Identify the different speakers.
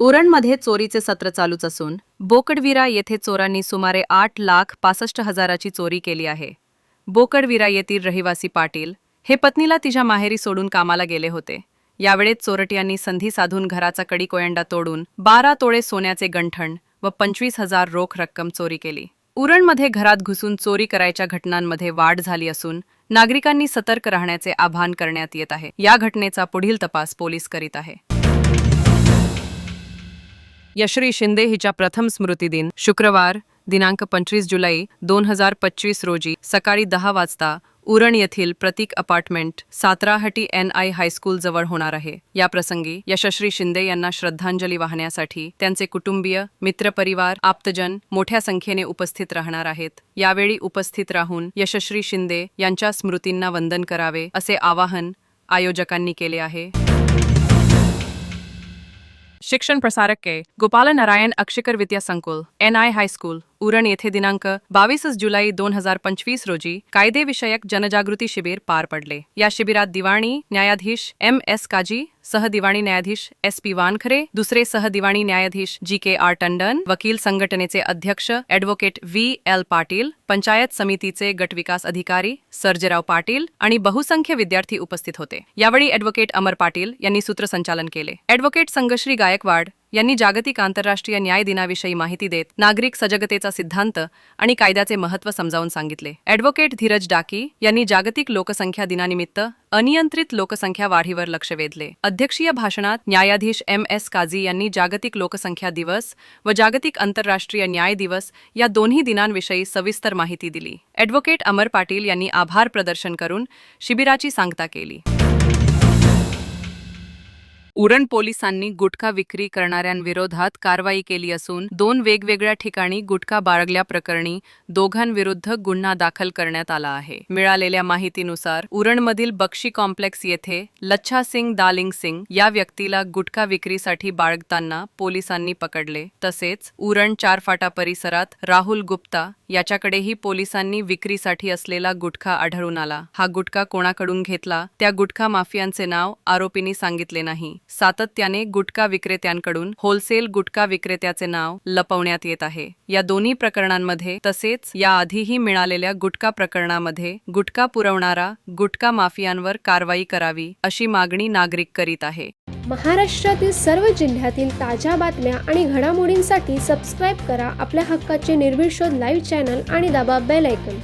Speaker 1: उरणमध्ये चोरीचे सत्र चालूच असून बोकडविरा येथे चोरांनी सुमारे आठ लाख पासष्ट हजाराची चोरी केली आहे. बोकडविरा येथील रहिवासी पाटील हे पत्नीला तिच्या माहेरी सोडून कामाला गेले होते. यावेळेत चोरट्यांनी संधी साधून घराचा कडी कोयंडा तोडून बारा तोळे सोन्याचे गंठण व पंचवीस हजार रोख रक्कम चोरी केली. उरणमध्ये घरात घुसून चोरी करायच्या घटनांमध्ये वाढ झाली असून नागरिकांनी सतर्क राहण्याचे आवाहन करण्यात येत आहे. या घटनेचा पुढील तपास पोलीस करीत आहे. यश्री शिंदे हिच्या प्रथम स्मृतिदिन शुक्रवार दिनांक पंचवीस जुलै दोन हजार पंचवीस रोजी सकाळी दहा वाजता उरण येथील Pratik apartment Satrahati N I high school जवळ होणार आहे. या प्रसंगी यशश्री शिंदे यांना श्रद्धांजली वाहण्यासाठी त्यांचे कुटुंबीय मित्रपरिवार आप्तजन मोठ्या संख्येने उपस्थित राहणार आहेत. यावेळी उपस्थित राहून यशश्री शिंदे यांच्या स्मृतींना वंदन करावे असे आवाहन आयोजकांनी केले आहे. शिक्षण प्रसारक के Gopal Narayan Akshikar Vidya Sankul N I high school Uran येथे दिनांक बावीस जुलै दोन हजार पंचवीस रोजी कायदेविषयक जनजागृती शिबिर पार पडले. या शिबिरात दिवाणी न्यायाधीश एम एस काजी सहदिवाणी न्यायाधीश एस पी वानखरे दुसरे सहदिवाणी न्यायाधीश जी के आर टंडन वकील संघटनेचे अध्यक्ष advocate V L Patil panchayat समितीचे गटविकास अधिकारी सर्जेराव पाटील आणि बहुसंख्य विद्यार्थी उपस्थित होते. यावेळी ॲडव्होकेट अमर पाटील यांनी सूत्रसंचालन केले. ॲडव्होकेट संगश्री गायकवाड यांनी जागतिक आंतरराष्ट्रीय न्याय दिनाविषयी माहिती देत नागरिक सजगतेचा सिद्धांत आणि कायद्याचे महत्त्व समजावून सांगितले. ॲडव्होकेट धीरज डाकी यांनी जागतिक लोकसंख्या दिनानिमित्त अनियंत्रित लोकसंख्या वाढीवर लक्ष वेधले. अध्यक्षीय भाषणात न्यायाधीश एम एस काझी यांनी जागतिक लोकसंख्या दिवस व जागतिक आंतरराष्ट्रीय न्याय दिवस या दोन्ही दिनांविषयी सविस्तर माहिती दिली. ॲडव्होकेट अमर पाटील यांनी आभार प्रदर्शन करून शिबिराची सांगता केली. उरण पोलिसांनी गुटखा विक्री करणाऱ्यांविरोधात कारवाई केली असून दोन वेगवेगळ्या ठिकाणी गुटखा बाळगल्याप्रकरणी दोघांविरुद्ध गुन्हा दाखल करण्यात आला आहे. मिळालेल्या माहितीनुसार उरणमधील बक्षी कॉम्प्लेक्स येथे लच्छा सिंग दालिंग सिंग या व्यक्तीला गुटखा विक्रीसाठी बाळगताना पोलिसांनी पकडले. तसेच उरण चारफाटा परिसरात राहुल गुप्ता याच्याकडेही पोलिसांनी विक्रीसाठी असलेला गुटखा आढळून आला. हा गुटखा कोणाकडून घेतला? त्या गुटखा माफियांचे नाव आरोपींनी सांगितले नाही. सातत्याने गुटखा विक्रेत्यांकडून होलसेल गुटखा विक्रेत्याचे नाव लपवण्यात येत आहे. या दोन्ही प्रकरणांमध्ये तसेच याआधीही मिळालेल्या गुटखा प्रकरणामध्ये गुटखा पुरवणारा गुटखा माफियांवर कारवाई करावी अशी मागणी नागरिक करीत आहे.
Speaker 2: महाराष्ट्रातील सर्व जिल्ह्यातील ताज्या बातम्या आणि घडामोडींसाठी सबस्क्राईब करा आपल्या हक्काचे निर्भीड शोध लाईव्ह चॅनल आणि दाबा बेल ऐकन